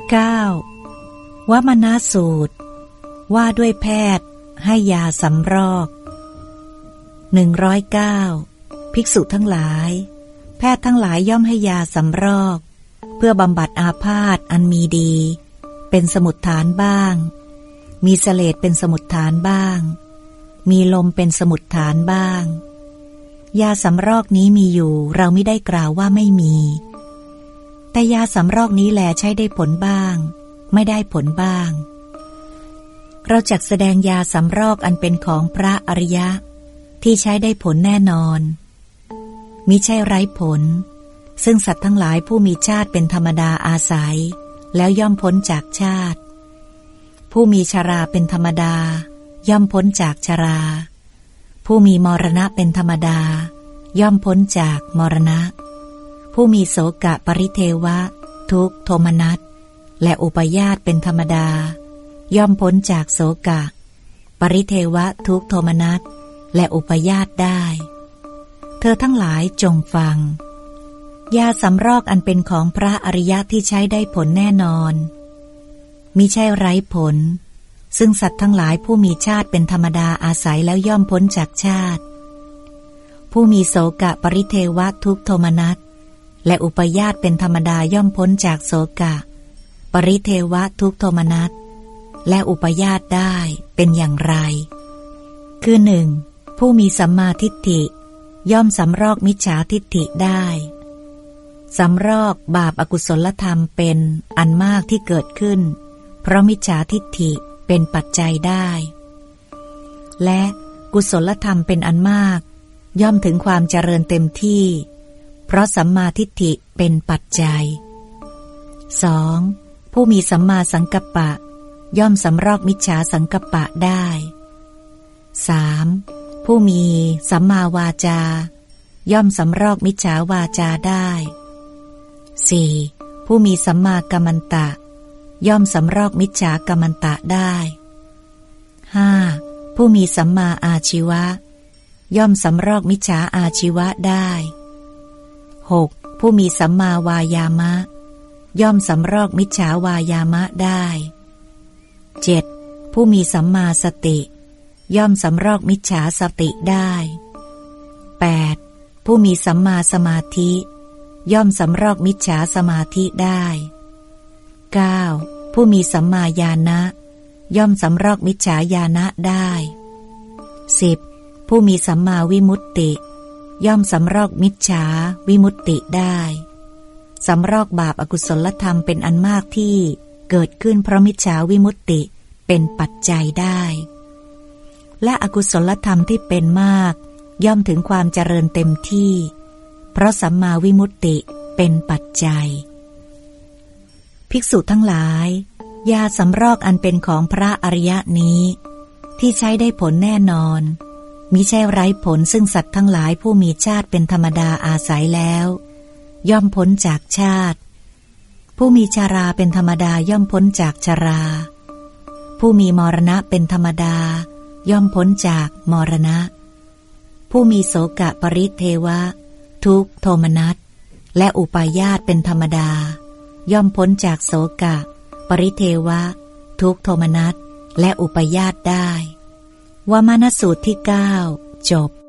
9. วมนาสูตร ว่าด้วยแพทย์ให้ยาสำรอก 109. ภิกษุทั้งหลาย แพทย์ทั้งหลายย่อมให้ยาสำรอก เพื่อบำบัดอาพาธอันมีดี เป็นสมุดฐานบ้าง มีเสลดเป็นสมุดฐานบ้าง มีลมเป็นสมุดฐานบ้าง ยาสำรอกนี้มีอยู่เราไม่ได้กล่าวว่าไม่มี แต่ยาสำรอกนี้แหลใช้ได้ผลบ้าง ไม่ได้ผลบ้าง เราจักแสดงยาสำรอกอันเป็นของพระอริยะ ที่ใช้ได้ผลแน่นอนมิใช่ไร้ผล ซึ่งสัตว์ทั้งหลายผู้มีชาติเป็นธรรมดาอาศัย แล้วย่อมพ้นจากชาติ ผู้มีชาราเป็นธรรมดา ย่อมพ้นจากชารา ผู้มีมรณะเป็นธรรมดา ย่อมพ้นจากมรณะ ผู้มีโสกะปริเทวะ ทุกโทมนัสและอุปยาตเป็นธรรมดา ย่อมพ้นจากโสกะ ปริเทวะทุกโทมนัสและอุปยาตได้ เธอทั้งหลายจงฟัง ยาสำรอกอันเป็นของพระอริยะที่ใช้ได้ผลแน่นอนมิใช่ไร้ผล ซึ่งสัตว์ทั้งหลายผู้มีชาติเป็นธรรมดาอาศัยแล้วย่อมพ้นจากชาติ ผู้มีโสกะปริเทวะทุกโทมนัส และอุปยาตเป็นธรรมดาย่อมพ้นจากโสกะ ปริเทวะทุกโทมนัสและอุปยาตได้เป็นอย่างไร คือหนึ่งผู้มีสัมมาทิฏฐิ ย่อมสำรอกมิจฉาทิฏฐิได้สำรอกบาปอากุศลธรรมเป็นอันมากที่เกิดขึ้น เพราะมิจฉาทิฏฐิเป็นปัจจัยได้ และกุศลธรรมเป็นอันมาก ย่อมถึงความเจริญเต็มที่ เพราะสัมมาทิฏฐิเป็นปัจจัย 2. ผู้มีสัมมาสังกัปปะ ย่อมสำรอกมิจฉาสังกัปปะได้ 3. ผู้มีสัมมาวาจา ย่อมสำรอกมิจฉาวาจาได้ 4. ผู้มีสัมมากัมมันตะ ย่อมสำรอกมิจฉากัมมันตะได้ 5. ผู้มีสัมมาอาชีวะ ย่อมสำรอกมิจฉาอาชีวะได้ 6. ผู้มีสัมมาวายามะ ย่อมสำรอกมิจฉาวายามะได้ 7. ผู้มีสัมมาสติ ย่อมสำรอกมิจฉาสติได้ 8. ผู้มีสัมมาสมาธิ ย่อมสำรอกมิจฉาสมาธิได้ 9. ผู้มีสัมมาญาณะ ย่อมสำรอกมิจฉาญาณะได้ 10. ผู้มีสัมมาวิมุตติ ย่อมสำรอกมิจฉาวิมุตติได้สำรอกบาปอากุศลธรรมเป็นอันมากที่เกิดขึ้นเพราะมิจฉาวิมุตติเป็นปัจจัยได้ และอกุศลธรรมที่เป็นมาก ย่อมถึงความเจริญเต็มที่ เพราะสัมมาวิมุตติเป็นปัจจัย ภิกษุทั้งหลาย ยาสำรอกอันเป็นของพระอริยะนี้ ที่ใช้ได้ผลแน่นอน มิใช่ไร้ผลซึ่งสัตว์ทั้งหลายผู้มีชาติเป็นธรรมดาอาศัยแล้ว ย่อมพ้นจากชาติ ผู้มีชาราเป็นธรรมดาย่อมพ้นจากชารา ผู้มีมรณะเป็นธรรมดา ย่อมพ้นจากมรณะ ผู้มีโสกะปริเทวะ ทุกโทมนัสและอุปายาตเป็นธรรมดา ย่อมพ้นจากโสกะ ปริเทวะ ทุกโทมนัสและอุปายาตได้ วามานสูตรที่เก้าจบ